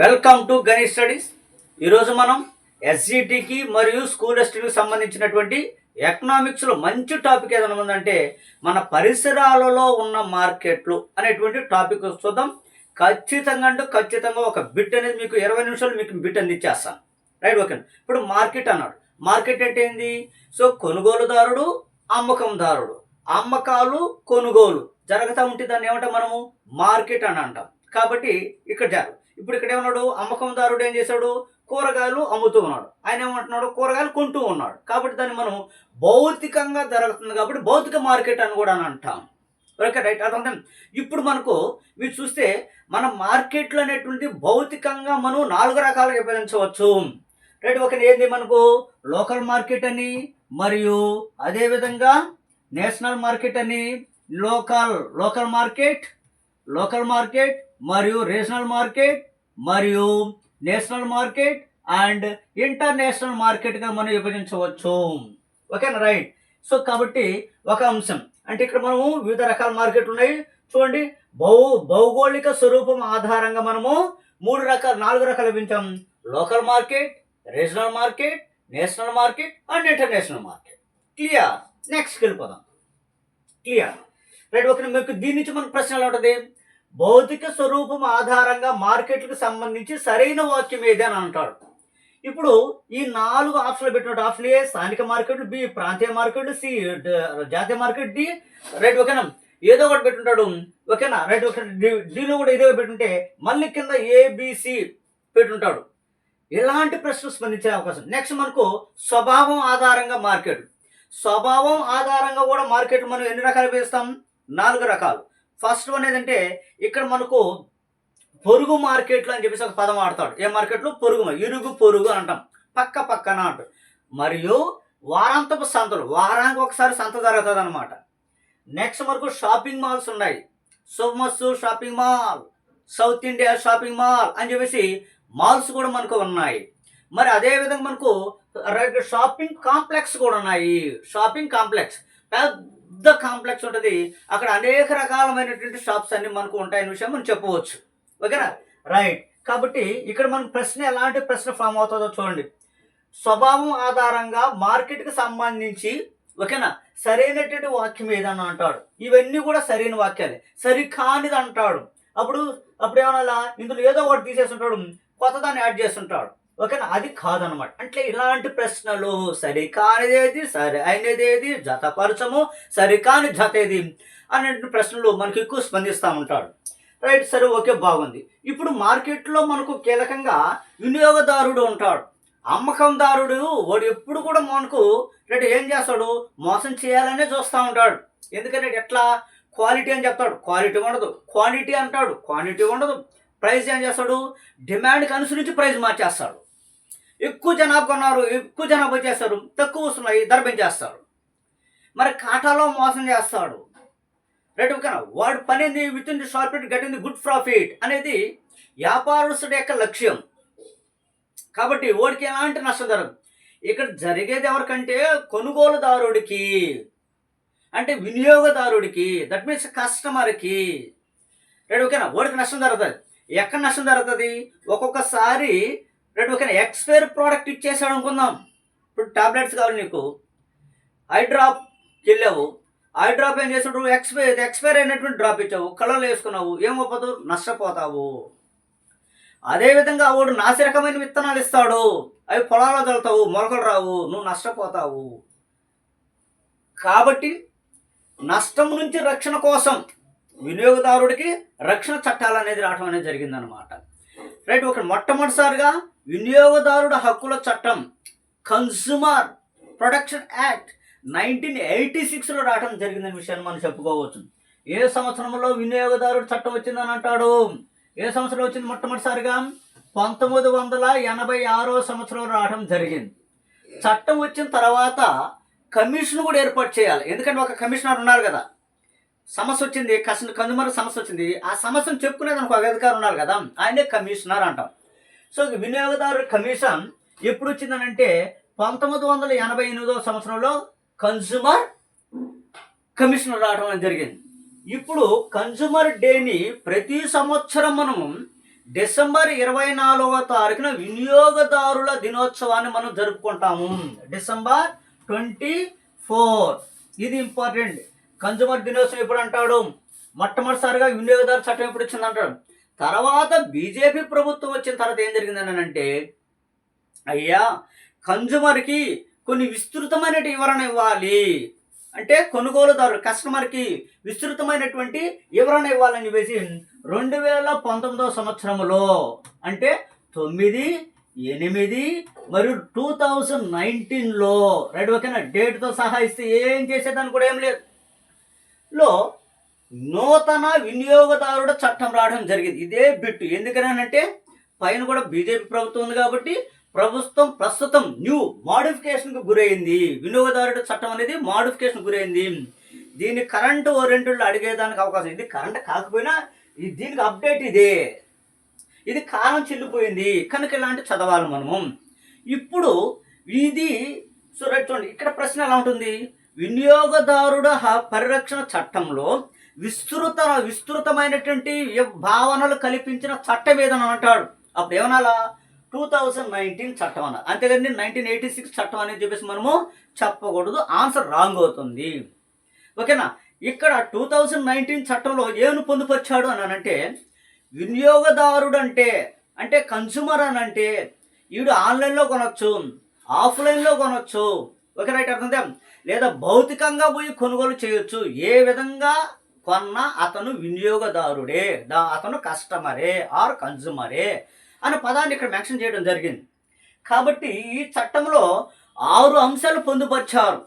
Welcome to Ganesh studies. ఈరోజు మనం ఎస్జిటికి మరియు స్కూల్ ఎస్టీకి సంబంధించినటువంటి ఎకనామిక్స్లో మంచి టాపిక్ ఏదైనా ఉందంటే మన పరిసరాలలో ఉన్న మార్కెట్లు అనేటువంటి టాపిక్ చూద్దాం. ఖచ్చితంగా అంటే ఖచ్చితంగా ఒక బిట్ అనేది మీకు ఇరవై నిమిషాలు మీకు బిట్ అందించేస్తాను రైట్ ఓకే. ఇప్పుడు మార్కెట్ అన్నాడు. మార్కెట్ అంటే ఏంది? సో కొనుగోలుదారుడు అమ్మకందారుడు. అమ్మకాలు కొనుగోలు. జరుగుతూ ఉంటే దాన్ని ఏమంటాం మనము? మార్కెట్ అని అంటాం. కాబట్టి ఇక్కడ జరుగు ఇప్పుడు ఇక్కడ ఏమన్నాడు అమ్మకందారుడు ఏం చేశాడు? కూరగాయలు అమ్ముతూ ఉన్నాడు. ఆయన ఏమంటున్నాడు? కూరగాయలు కొంటూ ఉన్నాడు. కాబట్టి దాన్ని మనం భౌతికంగా జరుగుతుంది కాబట్టి భౌతిక మార్కెట్ అని కూడా అని అంటాం. ఓకే రైట్ అర్థం ఇప్పుడు మనకు మీరు చూస్తే మన మార్కెట్లో అనేటువంటి భౌతికంగా మనం నాలుగు రకాలుగా విభజించవచ్చు. రైట్ ఒక ఏంది మనకు? లోకల్ మార్కెట్ అని మరియు అదేవిధంగా నేషనల్ మార్కెట్ అని local local market local market మరియు రీజనల్ మార్కెట్ మరియు నేషనల్ మార్కెట్ అండ్ ఇంటర్నేషనల్ మార్కెట్గా మనం విభజించవచ్చు. ఓకేనా? రైట్. సో కాబట్టి ఒక అంశం. అంటే ఇక్కడ మనము వివిధ రకాల మార్కెట్లు ఉన్నాయి. చూడండి. భౌ భౌగోళిక స్వరూపం ఆధారంగా మనము మూడు రకాల నాలుగు రకాలు విభజించాం. Local market regional market national market and international market. Clear? నెక్స్ట్కి వెళ్ళిపోదాం. క్లియర్. రైట్ ఓకే మీకు దీని నుంచి మనకు ప్రశ్న ఎలా ఉంటుంది భౌతిక స్వరూపం ఆధారంగా మార్కెట్లకు సంబంధించి సరైన వాక్యం ఏది అని అంటాడు. ఇప్పుడు ఈ నాలుగు ఆప్షన్లు పెట్టినట్టు ఆప్షన్ ఏ? స్థానిక మార్కెట్లు బి ప్రాంతీయ మార్కెట్లు సి జాతీయ మార్కెట్ డి రైట్ ఓకేనా? ఏదో ఒకటి పెట్టుంటాడు. ఓకేనా? రైట్ ఓకే డిలో కూడా ఏదో ఒకటి పెట్టుంటే మళ్ళీ కింద ఏబిసి పెట్టుంటాడు. ఇలాంటి ప్రశ్నలు స్పందించే అవకాశం. నెక్స్ట్ మనకు స్వభావం ఆధారంగా మార్కెట్. స్వభావం ఆధారంగా కూడా మార్కెట్ మనం ఎన్ని రకాలు వేస్తాం నాలుగు రకాలు. ఫస్ట్ వన్ ఏదంటే ఇక్కడ మనకు పొరుగు మార్కెట్లు అని చెప్పేసి ఒక పదం ఆడతాడు ఏ మార్కెట్లో? పొరుగు ఇరుగు పొరుగు అంటాం. పక్క పక్కన అంటాం. మరియు వారాంతపు సంతలు వారానికి ఒకసారి సంత జరుగుతుంది అనమాట నెక్స్ట్ మనకు షాపింగ్ మాల్స్ ఉన్నాయి. Somas shopping mall south India shopping mall అని చెప్పేసి మాల్స్ కూడా మనకు ఉన్నాయి. మరి అదేవిధంగా మనకు షాపింగ్ కాంప్లెక్స్ కూడా ఉన్నాయి. Shopping complex. పెద్ద పెద్ద కాంప్లెక్స్ ఉంటుంది. అక్కడ అనేక రకాలమైనటువంటి షాప్స్ అన్ని మనకు ఉంటాయనే విషయం మనం చెప్పవచ్చు. ఓకేనా? రైట్. కాబట్టి ఇక్కడ మనకు ప్రశ్న ఎలాంటి ప్రశ్న ఫామ్ అవుతుందో చూడండి. స్వభావం ఆధారంగా మార్కెట్కి సంబంధించి ఓకేనా? సరైనటువంటి వాక్యం ఏదన్నా అంటాడు. ఇవన్నీ కూడా సరైన వాక్యాలే. సరికానిది అంటాడు. అప్పుడు అప్పుడు ఏమన్నా ఇందులో ఏదో ఒకటి తీసేస్తుంటాడు కొత్తదాన్ని యాడ్ చేస్తుంటాడు ఓకేనా? అది కాదనమాట. అంటే ఇలాంటి ప్రశ్నలు సరికానిదేది సరి అయినదేది జతపరచము సరికాని జత ఏది అనే ప్రశ్నలు మనకి ఎక్కువ స్పందిస్తూ ఉంటాడు. రైట్? సరే ఓకే బాగుంది. ఇప్పుడు మార్కెట్లో మనకు కీలకంగా వినియోగదారుడు ఉంటాడు. అమ్మకందారుడు వాడు ఎప్పుడు కూడా మనకు రేటు ఏం చేస్తాడు? మోసం చేయాలనే చూస్తూ ఉంటాడు. ఎందుకంటే ఎట్లా? క్వాలిటీ అని చెప్తాడు. క్వాలిటీ ఉండదు. క్వాంటిటీ అంటాడు. క్వాంటిటీ ఉండదు. ప్రైస్ ఏం చేస్తాడు? డిమాండ్కి అనుసరించి ప్రైస్ మార్చేస్తాడు. ఎక్కువ జనాభా కొన్నారు ఎక్కువ జనాభా చేస్తారు తక్కువ వస్తున్నాయి దర్భం చేస్తారు. మరి కాటాలో మోసం చేస్తాడు. రైట్ ఓకేనా వాడు పనింది with in the short get in the good profit అనేది వ్యాపారస్తుడి యొక్క లక్ష్యం. కాబట్టి వాడికి ఎలాంటి నష్టం జరగదు. ఇక్కడ జరిగేది ఎవరికంటే కొనుగోలుదారుడికి అంటే వినియోగదారుడికి దట్ మీన్స్ కస్టమర్కి రైట్ ఓకేనా వాడికి నష్టం జరుగుతుంది ఎక్కడ నష్టం జరుగుతుంది? ఒక్కొక్కసారి రేపు ఓకేనా ఎక్స్పైర్ ప్రోడక్ట్ ఇచ్చేసాడు అనుకుందాం. ఇప్పుడు టాబ్లెట్స్ కావాలి నీకు. ఐ డ్రాప్ వెళ్ళావు ఐ డ్రాప్ ఏం చేసాడు ఎక్స్పైర్ ఎక్స్పైర్ అయినటువంటి డ్రాప్ ఇచ్చావు. కళ్ళలో వేసుకున్నావు. ఏమవ్వదు నష్టపోతావు. అదేవిధంగా వాడు నాసిరకమైన విత్తనాలు ఇస్తాడు. అవి పొలాల్లో చల్లుతావు మొలకలు రావు. నువ్వు నష్టపోతావు. కాబట్టి నష్టం నుంచి రక్షణ కోసం వినియోగదారుడికి రక్షణ చట్టాలు అనేది రావడం అనేది జరిగిందనమాట రైట్ ఒక మొట్టమొదటిసారిగా వినియోగదారుడు హక్కుల చట్టం consumer protection act nineteen eighty సిక్స్లో రావడం జరిగిందనే విషయాన్ని మనం చెప్పుకోవచ్చు. ఏ సంవత్సరంలో వినియోగదారుడు చట్టం వచ్చిందని అంటాడు? ఏ సంవత్సరం వచ్చింది మొట్టమొదటిసారిగా? పంతొమ్మిది వందల ఎనభై ఆరో సంవత్సరంలో రావడం జరిగింది. చట్టం వచ్చిన తర్వాత కమిషన్ కూడా ఏర్పాటు చేయాలి. ఎందుకంటే ఒక కమిషనర్ ఉన్నారు కదా. సమస్య వచ్చింది కస్ కనుమరు సమస్య వచ్చింది ఆ సమస్యను చెప్పుకునేదానికి ఒక అధికారం ఉన్నారు కదా ఆయనే కమిషనర్ అంటాం. సో వినియోగదారు కమిషన్ ఎప్పుడు వచ్చిందనంటే పంతొమ్మిది వందల ఎనభై ఎనిమిదో సంవత్సరంలో కన్జ్యూమర్ కమిషనర్ రావడం అనేది జరిగింది. ఇప్పుడు కన్జ్యూమర్ డేని ప్రతి సంవత్సరం మనము డిసెంబర్ ఇరవై నాలుగవ తారీఖున వినియోగదారుల దినోత్సవాన్ని మనం జరుపుకుంటాము. December twenty four. ఇది ఇంపార్టెంట్. కన్జ్యూమర్ దినోత్సవం ఎప్పుడు అంటాడు? మొట్టమొదటిసారిగా వినియోగదారు చట్టం ఎప్పుడు వచ్చింది అంటాడు? తర్వాత బీజేపీ ప్రభుత్వం వచ్చిన తర్వాత ఏం జరిగిందని అంటే అయ్యా కన్జ్యూమర్కి కొన్ని విస్తృతమైన వివరణ ఇవ్వాలి. అంటే కొనుగోలుదారు కస్టమర్కి విస్తృతమైనటువంటి వివరణ ఇవ్వాలని చెప్పేసి రెండు వేల పంతొమ్మిదవ సంవత్సరంలో అంటే తొమ్మిది ఎనిమిది మరియు టూ థౌజండ్ నైన్టీన్లో రైట్ ఓకేనా? డేట్తో సహా ఇస్తే ఏం చేసేదాన్ని కూడా ఏం లేదు. లో నూతన వినియోగదారుల చట్టం రావడం జరిగింది. ఇదే బిట్టు. ఎందుకనంటే పైన కూడా బీజేపీ ప్రభుత్వం ఉంది కాబట్టి ప్రభుత్వం ప్రస్తుతం న్యూ మాడిఫికేషన్కు గురైంది. వినియోగదారుడు చట్టం అనేది మాడిఫికేషన్ గురైంది. దీన్ని కరెంటు ఓరియంటెడ్లో అడిగేదానికి అవకాశం ఇది కరెంట్ కాకపోయినా ఇది దీనికి అప్డేట్ ఇదే. ఇది కాలం చెల్లిపోయింది. కనుక ఇలాంటి చదవాలి మనము. ఇప్పుడు ఇది సో చూడండి. ఇక్కడ ప్రశ్న ఎలా ఉంటుంది? వినియోగదారుడ పరిరక్షణ చట్టంలో విస్తృత విస్తృతమైనటువంటి భావనలు కల్పించిన చట్టం ఏదని అంటాడు. అప్పుడు ఏమనాలా? టూ థౌజండ్ నైన్టీన్ చట్టం అన్నారు అంతేగాని నైన్టీన్ ఎయిటీ సిక్స్ చట్టం అనేది చెప్పేసి మనము చెప్పకూడదు ఆన్సర్ రాంగ్ అవుతుంది. ఓకేనా? ఇక్కడ టూ థౌజండ్ నైన్టీన్ చట్టంలో ఏమి పొందుపరిచాడు అని అంటే వినియోగదారుడు అంటే అంటే కన్సూమర్ అని అంటే వీడు ఆన్లైన్లో కొనొచ్చు ఆఫ్లైన్లో కొనొచ్చు. ఓకే రైట్ అర్థం లేదా భౌతికంగా పోయి కొనుగోలు చేయొచ్చు. ఏ విధంగా కొన్న అతను వినియోగదారుడే. దా అతను కస్టమరే ఆర్ కన్జ్యూమరే అనే పదాన్ని ఇక్కడ మెన్షన్ చేయడం జరిగింది. కాబట్టి ఈ చట్టంలో ఆరు అంశాలు పొందుపరిచారు.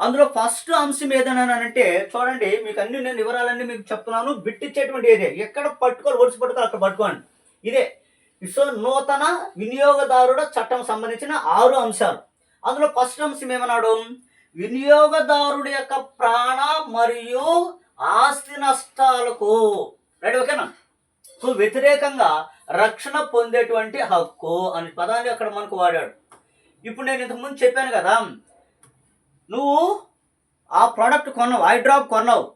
అందులో ఫస్ట్ అంశం ఏదనంటే చూడండి మీకు అన్ని నేను వివరాలన్నీ మీకు చెప్తున్నాను. బిట్టిచ్చేటువంటి ఏదే ఎక్కడ పట్టుకోవాలి ఒడిసి పట్టుకోవాలి అక్కడ పట్టుకోండి. ఇదే. సో నూతన వినియోగదారుడ చట్టం సంబంధించిన ఆరు అంశాలు. అందులో ఫస్ట్ అంశం ఏమన్నాడు? వినియోగదారుడి యొక్క ప్రాణ మరియు ఆస్తి నష్టాలకు రైట్ ఓకేనా సో వ్యతిరేకంగా రక్షణ పొందేటువంటి హక్కు అనే పదాన్ని అక్కడ మనకు వాడాడు. ఇప్పుడు నేను ఇంతకుముందు చెప్పాను కదా నువ్వు ఆ ప్రోడక్ట్ కొన్నావు ఐ డ్రాప్ కొన్నావు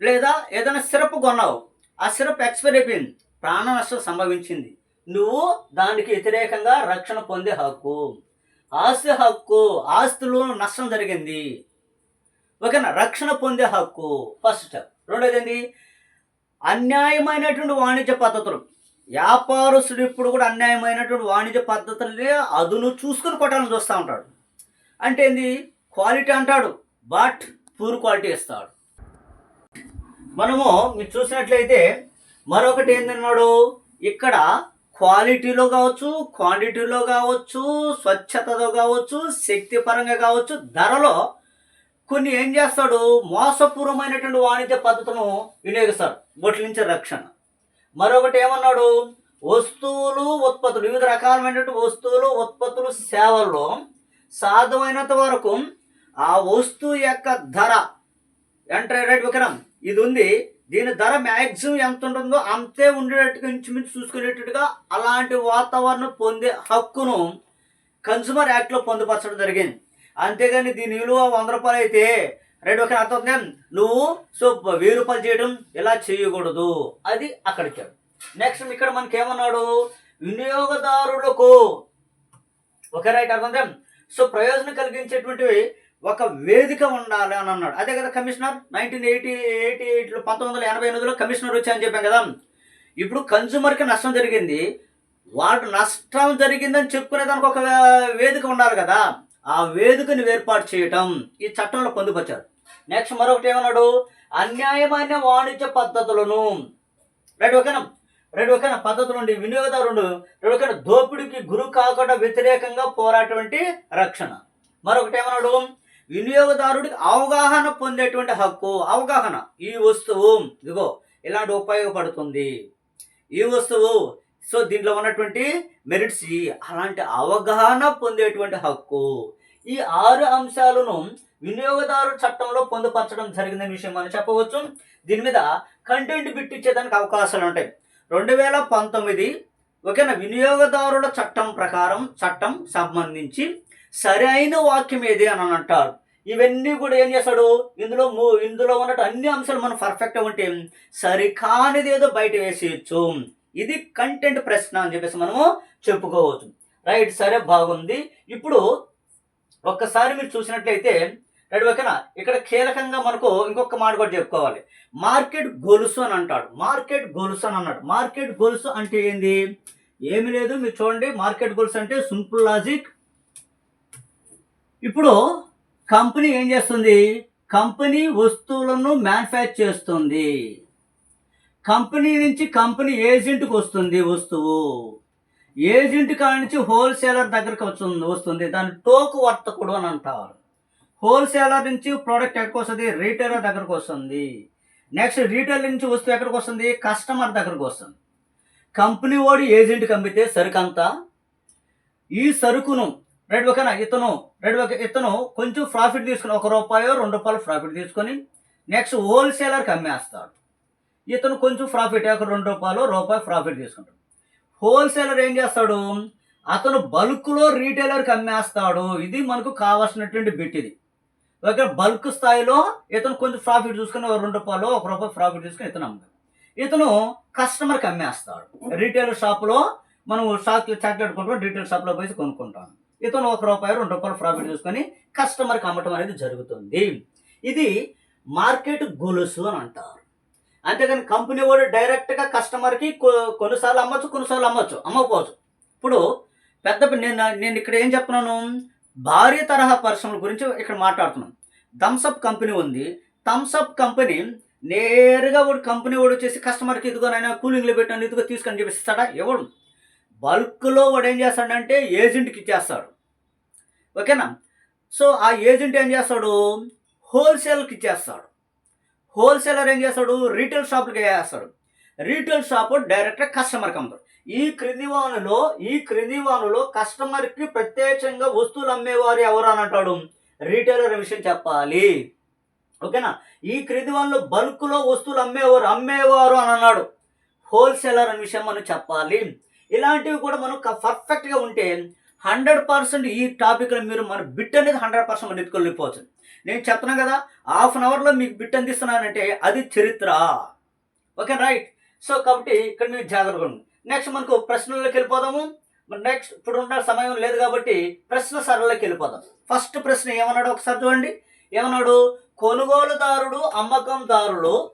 లేదా ఏదైనా సిరప్ కొన్నావు ఆ సిరప్ ఎక్స్పైర్ అయిపోయింది ప్రాణ నష్టం సంభవించింది. నువ్వు దానికి వ్యతిరేకంగా రక్షణ పొందే హక్కు. ఆస్తి హక్కు ఆస్తులు నష్టం జరిగింది. ఓకేనా? రక్షణ పొందే హక్కు. ఫస్ట్ స్టెప్ రెండోది ఏంటి అన్యాయమైనటువంటి వాణిజ్య పద్ధతులు. వ్యాపారస్తుడు ఇప్పుడు కూడా అన్యాయమైనటువంటి వాణిజ్య పద్ధతులని అదును చూసుకుని కొట్టాలని చూస్తూ ఉంటాడు. అంటే ఏంది? క్వాలిటీ అంటాడు. బట్ పూర్ క్వాలిటీ ఇస్తాడు. మనము మీరు చూసినట్లయితే మరొకటి ఏందన్నాడు ఇక్కడ క్వాలిటీలో కావచ్చు క్వాంటిటీలో కావచ్చు స్వచ్ఛతలో కావచ్చు శక్తి పరంగా కావచ్చు ధరలో కొన్ని ఏం చేస్తాడు? మోసపూర్వమైనటువంటి వాణిజ్య పద్ధతులను వినియోగిస్తాడు. వాటి నుంచి రక్షణ. మరొకటి ఏమన్నాడు? వస్తువులు ఉత్పత్తులు. వివిధ రకాలమైనటువంటి వస్తువులు ఉత్పత్తులు సేవల్లో సాధ్యమైనంత వరకు ఆ వస్తువు యొక్క ధర ఎంటర్ రేట్ విక్రమ్ ఇది ఉంది. దీని ధర మ్యాక్సిమం ఎంత ఉంటుందో అంతే ఉండేటట్టుగా ఇంచుమించు చూసుకునేటట్టుగా అలాంటి వాతావరణం పొందే హక్కును కన్సూమర్ యాక్ట్లో పొందుపరచడం జరిగింది. అంతేగాని దీని విలువ వంద రూపాయలు అయితే రేట్ ఒక అర్థం నువ్వు సో వెయ్యి రూపాయలు చేయడం ఇలా చేయకూడదు. అది అక్కడికి నెక్స్ట్ ఇక్కడ మనకి ఏమన్నాడు వినియోగదారులకు ఒకే రైట్ అర్థం సో ప్రయోజనం కలిగించేటువంటివి ఒక వేదిక ఉండాలి అని అన్నాడు. అదే కదా కమిషనర్? నైన్టీన్ ఎయిటీ ఎయిటీ ఎయిట్లో పంతొమ్మిది వందల ఎనభై ఎనిమిదిలో కమిషనర్ వచ్చాయని చెప్పాం కదా. ఇప్పుడు కన్జ్యూమర్కి నష్టం జరిగింది. వాడు నష్టం జరిగిందని చెప్పుకునే దానికి ఒక వేదిక ఉండాలి కదా. ఆ వేదికను ఏర్పాటు చేయటం ఈ చట్టంలో పొందుపరిచారు. నెక్స్ట్ మరొకటి ఏమన్నాడు? అన్యాయమైన వాణిజ్య పద్ధతులను. రైట్ ఓకేనా రెండు ఓకేనా పద్ధతులు ఉండి వినియోగదారుడు రెండు ఓకేనా దోపిడీకి గురు కాకుండా వ్యతిరేకంగా పోరాటువంటి రక్షణ. మరొకటి ఏమన్నాడు? వినియోగదారుడికి అవగాహన పొందేటువంటి హక్కు అవగాహన. ఈ వస్తువు ఇదిగో ఇలాంటి ఉపయోగపడుతుంది. ఈ వస్తువు సో దీంట్లో ఉన్నటువంటి మెరిట్స్ ఈ అలాంటి అవగాహన పొందేటువంటి హక్కు. ఈ ఆరు అంశాలను వినియోగదారు చట్టంలో పొందుపరచడం జరిగిన విషయం మనం చెప్పవచ్చు. దీని మీద కంటెంట్ బిట్ ఇచ్చేదానికి అవకాశాలు ఉంటాయి. రెండు వేల పంతొమ్మిది ఓకేనా? వినియోగదారుల చట్టం ప్రకారం చట్టం సంబంధించి సరైన వాక్యం ఏది అని అంటారు. ఇవన్నీ కూడా ఏం చేస్తాడు? ఇందులో మూ ఇందులో ఉన్నట్టు అన్ని అంశాలు మనం పర్ఫెక్ట్గా ఉంటే సరికానిది ఏదో బయట వేసేయచ్చు. ఇది కంటెంట్ ప్రశ్న అని చెప్పేసి మనము చెప్పుకోవచ్చు. రైట్ సరే బాగుంది. ఇప్పుడు ఒక్కసారి మీరు చూసినట్లయితే రైట్ ఓకేనా? ఇక్కడ కీలకంగా మనకు ఇంకొక మాట కూడా చెప్పుకోవాలి. మార్కెట్ గొలుసు అని అంటాడు. మార్కెట్ గొలుసు అని అన్నాడు. మార్కెట్ గొలుసు అంటే ఏంది? ఏమి లేదు. మీరు చూడండి. మార్కెట్ గొలుసు అంటే సింపుల్ లాజిక్ ఇప్పుడు కంపెనీ ఏం చేస్తుంది? కంపెనీ వస్తువులను మ్యానుఫ్యాక్చర్ చేస్తుంది. కంపెనీ నుంచి కంపెనీ ఏజెంట్కి వస్తుంది వస్తువు. ఏజెంట్ కాడ నుంచి హోల్సేలర్ దగ్గరికి వస్తుంది వస్తుంది. దాన్ని టోకు వర్తకుడు అని అంటారు. హోల్సేలర్ నుంచి ప్రోడక్ట్ ఎక్కడికి వస్తుంది? రీటైలర్ దగ్గరకు వస్తుంది. నెక్స్ట్ రీటైలర్ నుంచి వస్తువు ఎక్కడికి వస్తుంది? కస్టమర్ దగ్గరకు వస్తుంది. కంపెనీ వాడు ఏజెంట్కి అమ్మితే అంతా ఈ సరుకును రెడ్ ఓకేనా ఇతను రెడ్ ఓకే ఇతను కొంచెం ప్రాఫిట్ తీసుకుని ఒక రూపాయో రెండు రూపాయలు ప్రాఫిట్ తీసుకొని నెక్స్ట్ హోల్సేలర్కి అమ్మేస్తాడు. ఇతను కొంచెం ప్రాఫిట్ ఒక రెండు రూపాయలు రూపాయి ప్రాఫిట్ తీసుకుంటాడు. హోల్సేలర్ ఏం చేస్తాడు? అతను బల్క్లో రీటైలర్కి అమ్మేస్తాడు. ఇది మనకు కావాల్సినటువంటి బిట్ ఇది. ఓకే బల్క్ స్థాయిలో ఇతను కొంచెం ప్రాఫిట్ చూసుకుని ఒక రెండు రూపాయలు ఒక రూపాయి ప్రాఫిట్ తీసుకుని ఇతను అమ్ముతాడు. ఇతను కస్టమర్కి అమ్మేస్తాడు. రీటైల్ షాప్లో మనం చాక్లెట్ చాక్లెట్ కొనుక్కొని రీటైల్ షాప్లో పోయి కొనుక్కుంటాం. ఇతను ఒక రూపాయి రెండు రూపాయలు ప్రాఫిట్ చూసుకొని కస్టమర్కి అమ్మటం అనేది జరుగుతుంది. ఇది మార్కెట్ గొలుసు అని అంటారు. అంతేగాని కంపెనీ వాడు డైరెక్ట్గా కస్టమర్కి కొన్నిసార్లు అమ్మచ్చు కొన్నిసార్లు అమ్మచ్చు అమ్మకపోవచ్చు. ఇప్పుడు పెద్ద నేను నేను ఇక్కడ ఏం చెప్తున్నాను? భారీ తరహా పరిశ్రమల గురించి ఇక్కడ మాట్లాడుతున్నాం థమ్సప్ కంపెనీ ఉంది. థమ్సప్ కంపెనీ నేరుగా వాడు కంపెనీ వాడు వచ్చేసి కస్టమర్కి ఇదిగో నాయన కూలింగ్లో పెట్టాను ఇదిగో తీసుకొని చెప్పిస్తాడా ఎవడు? బల్క్లో వాడు ఏం చేస్తాడంటే ఏజెంట్కి ఇచ్చేస్తాడు. ఓకేనా? సో ఆ ఏజెంట్ ఏం చేస్తాడు? హోల్సేల్కి ఇచ్చేస్తాడు. హోల్సేలర్ ఏం చేస్తాడు? రీటైల్ షాపులకి వేస్తాడు రీటైల్ షాప్ డైరెక్ట్గా కస్టమర్కి అమ్ముతాడు. ఈ క్రింది వానులో ఈ క్రింది వానులో కస్టమర్కి ప్రత్యేకంగా వస్తువులు అమ్మేవారు ఎవరు అని అంటాడు? రీటైలర్ విషయం చెప్పాలి. ఓకేనా? ఈ క్రింది వానులో బల్క్లో వస్తువులు అమ్మేవారు అమ్మేవారు అని అన్నాడు. హోల్సేలర్ అనే విషయం మనం చెప్పాలి. ఇలాంటివి కూడా మనం పర్ఫెక్ట్గా ఉంటే హండ్రెడ్ పర్సెంట్ ఈ టాపిక్లో మీరు మన బిట్ అనేది హండ్రెడ్ పర్సెంట్ మన ఎత్తుకెళ్ళిపోవచ్చు నేను చెప్తున్నాను కదా హాఫ్ అన్ అవర్లో మీకు బిట్ అందిస్తున్నానంటే అది చరిత్ర. Okay right. సో కాబట్టి ఇక్కడ మీరు జాగ్రత్తగా ఉండండి. నెక్స్ట్ మనకు ప్రశ్నల్లోకి వెళ్ళిపోదాము. నెక్స్ట్ ఇప్పుడు ఉన్న సమయం లేదు కాబట్టి ప్రశ్న సరళకి వెళ్ళిపోదాం. ఫస్ట్ ప్రశ్న ఏమన్నాడు ఒకసారి చూడండి. ఏమన్నాడు? కొనుగోలుదారుడు అమ్మకందారుడు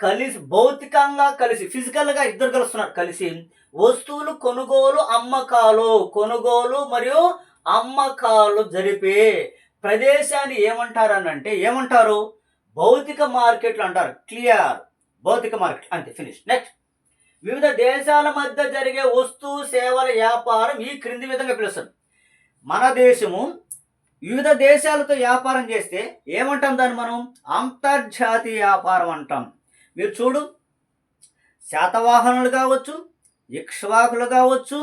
కలిసి భౌతికంగా కలిసి ఫిజికల్గా ఇద్దరు కలుస్తున్నారు. కలిసి వస్తువులు కొనుగోలు అమ్మకాలు కొనుగోలు మరియు అమ్మకాలు జరిపే ప్రదేశాన్ని ఏమంటారు అని అంటే ఏమంటారు? భౌతిక మార్కెట్లు అంటారు. క్లియర్. భౌతిక మార్కెట్. అంతే ఫినిష్. నెక్స్ట్. వివిధ దేశాల మధ్య జరిగే వస్తువు సేవల వ్యాపారం ఈ క్రింది విధంగా పిలుస్తుంది. మన దేశము వివిధ దేశాలతో వ్యాపారం చేస్తే ఏమంటాం దాన్ని మనం? అంతర్జాతీయ వ్యాపారం అంటాం. మీరు చూడు శాతవాహనులు కావచ్చు ఇక్ష్వాకులు కావచ్చు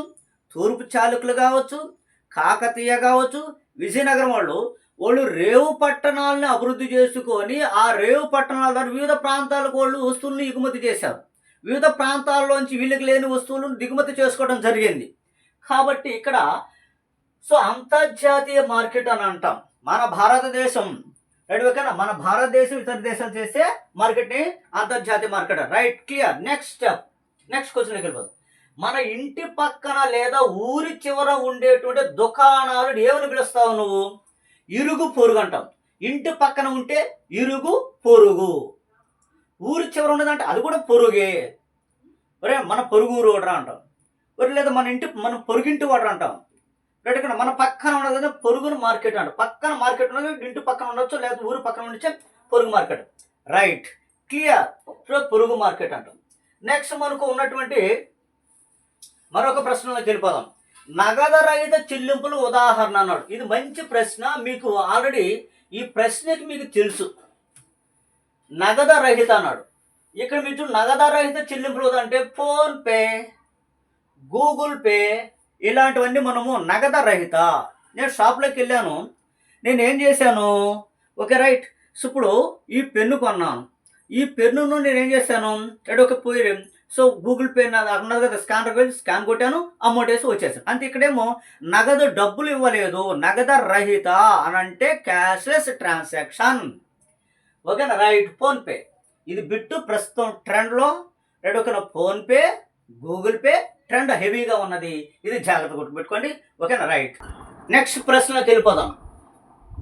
తూర్పు చాలుకులు కావచ్చు కాకతీయ కావచ్చు విజయనగరం వాళ్ళు వాళ్ళు రేవు పట్టణాలను అభివృద్ధి చేసుకొని ఆ రేవు పట్టణాల ద్వారా వివిధ ప్రాంతాలకు వాళ్ళు వస్తువులను ఎగుమతి చేశారు. వివిధ ప్రాంతాల్లోంచి వీళ్ళకి లేని వస్తువులను దిగుమతి చేసుకోవడం జరిగింది. కాబట్టి ఇక్కడ సో అంతర్జాతీయ మార్కెట్ అని అంటాం. మన భారతదేశం రైట్ ఓకేనా? మన భారతదేశం ఇతర దేశాలు చేస్తే మార్కెట్ని అంతర్జాతీయ market. Right clear. Next step. Next క్వశ్చన్కి వెళ్ళిపోదాం. మన ఇంటి పక్కన లేదా ఊరి చివర ఉండేటువంటి దుకాణాలు ఏమని పిలుస్తావు నువ్వు? ఇరుగు పొరుగు అంటాం. ఇంటి పక్కన ఉంటే ఇరుగు పొరుగు. ఊరి చివర ఉన్నదంటే అది కూడా పొరుగే. ఒరే మన పొరుగు ఊరు అంటాం. ఒరే లేదా మన ఇంటి మన పొరుగింటి వాడరా అంటాం. రైట్ ఇక్కడ మన పక్కన ఉన్నదంటే పొరుగున మార్కెట్ అంట. పక్కన మార్కెట్ ఉన్నది ఇంటి పక్కన ఉండొచ్చు లేదా ఊరు పక్కన ఉండొచ్చు పొరుగు మార్కెట్. Right clear. సో పొరుగు మార్కెట్ అంటాం. నెక్స్ట్ మనకు ఉన్నటువంటి మరొక ప్రశ్నలోకి వెళ్ళిపోదాం. నగదు రహిత చెల్లింపులు ఉదాహరణ అన్నాడు. ఇది మంచి ప్రశ్న. మీకు ఆల్రెడీ ఈ ప్రశ్నకి మీకు తెలుసు. నగదు రహిత అన్నాడు. ఇక్కడ మీరు చూడు రహిత చెల్లింపులు అంటే ఫోన్పే గూగుల్ పే ఇలాంటివన్నీ మనము నగద రహిత. నేను షాప్లోకి వెళ్ళాను. నేను ఏం చేశాను? Okay right. సో ఇప్పుడు ఈ పెన్ను కొన్నాను. ఈ పెన్నును నేను ఏం చేశాను? ఎడో ఒక పోయి సో గూగుల్ పే అన్నారు కదా స్కానర్ వెళ్ళి స్కాన్ కొట్టాను అమౌంట్ వేసి వచ్చేసాను. అంతే ఇక్కడేమో నగదు డబ్బులు ఇవ్వలేదు నగద రహిత అని అంటే క్యాష్లెస్ ట్రాన్సాక్షన్. ఓకేనా? రైట్ ఫోన్పే ఇది బిట్టు ప్రస్తుతం ట్రెండ్లో రైట్ ఓకేనా? ఫోన్పే గూగుల్ పే ట్రెండ్ హెవీగా ఉన్నది. ఇది జాగ్రత్త గుర్తుపెట్టుకోండి. ఓకేనా? రైట్. నెక్స్ట్ ప్రశ్నలోకి వెళ్ళిపోదాం.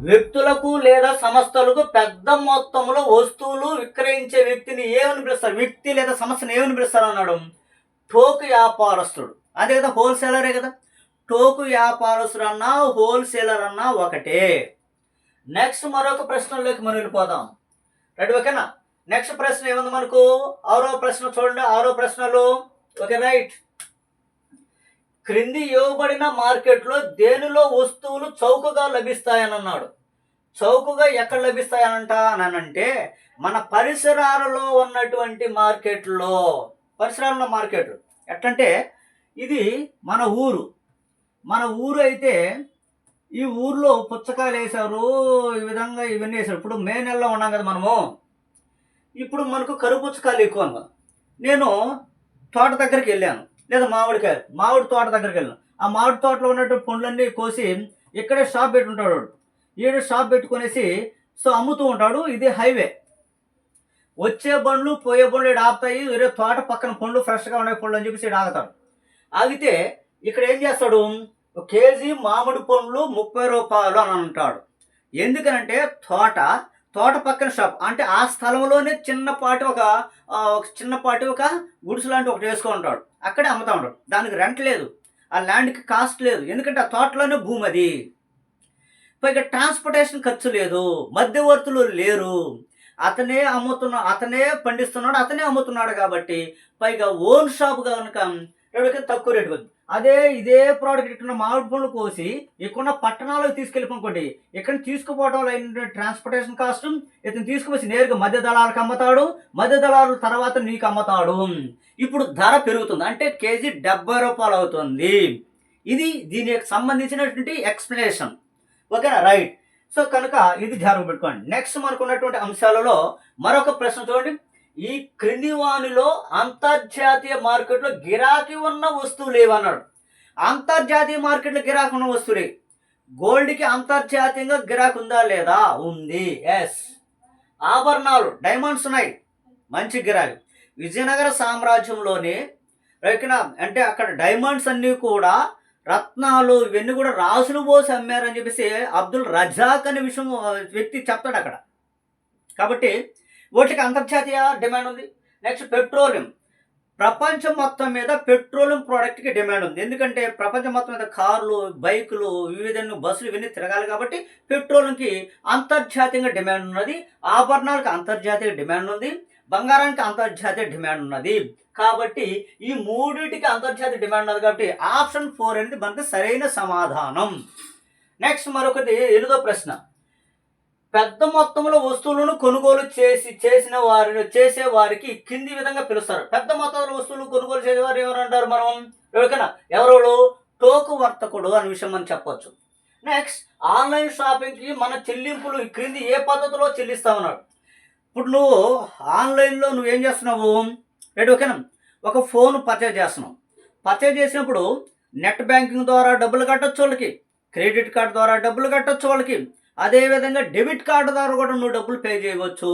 వ్యక్తులకు లేదా సంస్థలకు పెద్ద మొత్తంలో వస్తువులు విక్రయించే వ్యక్తిని ఏమని పిలుస్తారు? వ్యక్తి లేదా సంస్థను ఏమని పిలుస్తారు అన్నాడు? టోకు వ్యాపారస్తుడు. అదే కదా హోల్సేలరే కదా. టోకు వ్యాపారస్తుడు అన్నా హోల్సేలర్ అన్నా ఒకటే. నెక్స్ట్ మరొక ప్రశ్నలోకి మనం వెళ్ళిపోదాం. రెడీ ఓకేనా? నెక్స్ట్ ప్రశ్న ఏముంది మనకు? ఆరో ప్రశ్న చూడండి. ఆరో ప్రశ్నలో ఓకే రైట్. క్రింది ఇవ్వబడిన మార్కెట్లో దేనిలో వస్తువులు చౌకగా లభిస్తాయని అన్నాడు చౌకగా ఎక్కడ లభిస్తాయనంట అని మన పరిసరాలలో ఉన్నటువంటి మార్కెట్లో. పరిసరాలలో మార్కెట్ ఎట్లంటే ఇది మన ఊరు. మన ఊరు అయితే ఈ ఊర్లో పుచ్చకాయలు వేశారు ఈ విధంగా ఇవన్నీ వేశారు. ఇప్పుడు మే నెలలో ఉన్నాం కదా మనము. ఇప్పుడు మనకు కరువు పుచ్చకాయలు ఎక్కువ నేను తోట దగ్గరికి వెళ్ళాను. లేదా మామిడికాయ మామిడి తోట దగ్గరికి వెళ్ళాను. ఆ మామిడి తోటలో ఉన్నటువంటి పండ్లన్నీ కోసి ఇక్కడే షాప్ పెట్టుంటాడు ఈడు షాప్ పెట్టుకునేసి సో అమ్ముతూ ఉంటాడు ఇది హైవే. వచ్చే బండ్లు పోయే బండ్లు ఇక్కడ ఆపుతాయి వేరే తోట పక్కన పండ్లు ఫ్రెష్గా ఉన్నాయి పండ్లు అని చెప్పేసి ఇక్కడ ఆగుతాడు. ఆగితే ఇక్కడ ఏం చేస్తాడు? ఒక కేజీ మామిడి పండ్లు ముప్పై రూపాయలు అని అంటాడు. ఎందుకనంటే తోట తోట పక్కన షాప్. అంటే ఆ స్థలంలోనే చిన్నపాటి ఒక చిన్నపాటి ఒక గుడిసు లాంటి ఒకటి వేసుకుంటాడు. అక్కడే అమ్ముతా ఉంటాడు. దానికి రెంట్ లేదు. ఆ ల్యాండ్కి కాస్ట్ లేదు. ఎందుకంటే ఆ తోటలోనే భూమి అది. పైగా ట్రాన్స్పోర్టేషన్ ఖర్చు లేదు. మధ్యవర్తులు లేరు. అతనే అమ్ముతున్నా అతనే పండిస్తున్నాడు అతనే అమ్ముతున్నాడు కాబట్టి పైగా ఓన్ షాప్ కనుక ఎవరికైనా తక్కువ రేటు వద్దు అదే ఇదే ప్రోడక్ట్ ఇక్కడ మామిడి పండ్లు కోసి ఇక్కడ పట్టణాలకు తీసుకెళ్ళిపోనుకోండి ఇక్కడ తీసుకుపోవడం అయిన ట్రాన్స్పోర్టేషన్ కాస్ట్ ఇతను తీసుకువచ్చి నేరుగా మధ్య దళాలకు అమ్ముతాడు మధ్య దళాలు తర్వాత నీకు అమ్ముతాడు. ఇప్పుడు ధర పెరుగుతుంది. అంటే కేజీ డెబ్బై రూపాయలు అవుతుంది. ఇది దీనికి సంబంధించినటువంటి ఎక్స్ప్లెనేషన్ ఓకేనా? రైట్ సో కనుక ఇది ధ్యానం పెట్టుకోండి. నెక్స్ట్ మనకు ఉన్నటువంటి అంశాలలో మరొక ప్రశ్న చూడండి. ఈ క్రింది వానిలో అంతర్జాతీయ మార్కెట్లో గిరాకీ ఉన్న వస్తువులు లేవన్నాడు. అంతర్జాతీయ మార్కెట్లో గిరాకీ ఉన్న వస్తువులే గోల్డ్కి అంతర్జాతీయంగా గిరాకీ ఉందా లేదా? ఉంది. ఎస్ ఆభరణాలు డైమండ్స్ ఉన్నాయి. మంచి గిరాకీ. విజయనగర సామ్రాజ్యంలోని రైకిన అంటే అక్కడ డైమండ్స్ అన్నీ కూడా రత్నాలు ఇవన్నీ కూడా రాసులు పోసి అమ్మారని చెప్పేసి అబ్దుల్ రజాక్ అనే విషయం వ్యక్తి చెప్తాడు అక్కడ. కాబట్టి వాటికి అంతర్జాతీయ డిమాండ్ ఉంది. నెక్స్ట్ పెట్రోలియం ప్రపంచం మొత్తం మీద పెట్రోలియం ప్రోడక్ట్కి డిమాండ్ ఉంది. ఎందుకంటే ప్రపంచం మొత్తం మీద కార్లు బైకులు వివిధ బస్సులు ఇవన్నీ తిరగాలి కాబట్టి పెట్రోలియంకి అంతర్జాతీయంగా డిమాండ్ ఉన్నది. ఆభరణాలకు అంతర్జాతీయ డిమాండ్ ఉంది. బంగారానికి అంతర్జాతీయ డిమాండ్ ఉన్నది. కాబట్టి ఈ మూడింటికి అంతర్జాతీయ డిమాండ్ ఉన్నది కాబట్టి ఆప్షన్ ఫోర్ అనేది మనకి సరైన సమాధానం. నెక్స్ట్ మరొకటి ఎనిమిదో ప్రశ్న. పెద్ద మొత్తంలో వస్తువులను కొనుగోలు చేసి చేసిన వారిని చేసే వారికి కింది విధంగా పిలుస్తారు. పెద్ద మొత్తంలో వస్తువులు కొనుగోలు చేసేవారు ఎవరు అంటారు మనం? ఎవరికైనా? ఎవరు టోకు వర్తకుడు అనే విషయం మనం చెప్పొచ్చు. నెక్స్ట్ ఆన్లైన్ షాపింగ్కి మన చెల్లింపులు క్రింది ఏ పద్ధతిలో చెల్లిస్తామన్నాడు? ఇప్పుడు నువ్వు ఆన్లైన్లో నువ్వు ఏం చేస్తున్నావు? రైట్ ఓకేనా? ఒక ఫోన్ పర్చేజ్ చేస్తున్నావు. పర్చేజ్ చేసినప్పుడు నెట్ బ్యాంకింగ్ ద్వారా డబ్బులు కట్టచ్చు వాళ్ళకి. క్రెడిట్ కార్డ్ ద్వారా డబ్బులు కట్టొచ్చు వాళ్ళకి. అదేవిధంగా డెబిట్ కార్డు ద్వారా కూడా నువ్వు డబ్బులు పే చేయవచ్చు.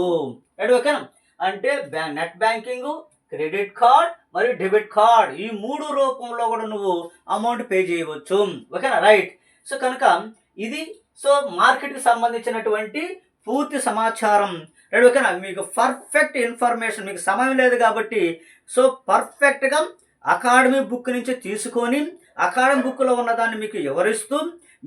ఓకేనా అంటే నెట్ బ్యాంకింగ్ క్రెడిట్ కార్డ్ మరియు డెబిట్ కార్డ్ ఈ మూడు రూపంలో కూడా నువ్వు అమౌంట్ పే చేయవచ్చు. ఓకేనా? రైట్. సో కనుక ఇది సో మార్కెట్కి సంబంధించినటువంటి పూర్తి సమాచారం. రైట్ ఓకేనా మీకు పర్ఫెక్ట్ ఇన్ఫర్మేషన్ మీకు సమయం లేదు కాబట్టి సో పర్ఫెక్ట్గా అకాడమీ బుక్ నుంచి తీసుకొని అకాడమీ బుక్లో ఉన్నదాన్ని మీకు వివరిస్తూ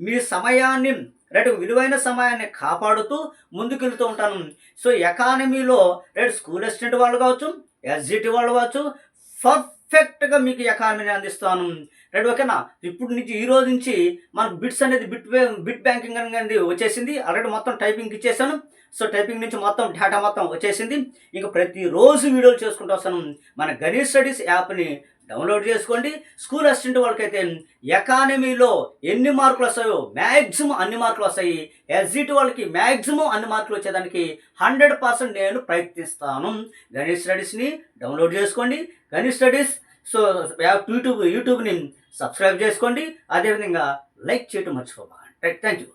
మీ సమయాన్ని రైట్ విలువైన సమయాన్ని కాపాడుతూ ముందుకెళ్తూ ఉంటాను. సో ఎకానమీలో రైట్ స్కూల్ అసిస్టెంట్ వాళ్ళు కావచ్చు ఎస్జిటి వాళ్ళు కావచ్చు పర్ఫెక్ట్గా మీకు ఎకానమీని అందిస్తాను. రైట్ ఓకేనా? ఇప్పుడు నుంచి ఈ రోజు నుంచి మనకు బిట్స్ అనేది బిట్ బిట్ బ్యాంకింగ్ అనేది వచ్చేసింది. ఆల్రెడీ మొత్తం టైపింగ్ ఇచ్చేసాను. సో టైపింగ్ నుంచి మొత్తం డేటా మొత్తం వచ్చేసింది. ఇంకా ప్రతిరోజు వీడియోలు చేసుకుంటూ వస్తాను. మన గణేష్ స్టడీస్ యాప్ని డౌన్లోడ్ చేసుకోండి. స్కూల్ అసిస్టెంట్ వాళ్ళకైతే ఎకానమీలో ఎన్ని మార్కులు వస్తాయో మ్యాక్సిమం అన్ని మార్కులు వస్తాయి. ఎస్జిటి వాళ్ళకి మ్యాక్సిమం అన్ని మార్కులు వచ్చేదానికి హండ్రెడ్ పర్సెంట్ నేను ప్రయత్నిస్తాను. గణేష్ స్టడీస్ని డౌన్లోడ్ చేసుకోండి. గణేష్ స్టడీస్ సో యూట్యూబ్ యూట్యూబ్ని సబ్స్క్రైబ్ చేసుకోండి. అదేవిధంగా లైక్ చేయటం మర్చిపోకండి థ్యాంక్ యూ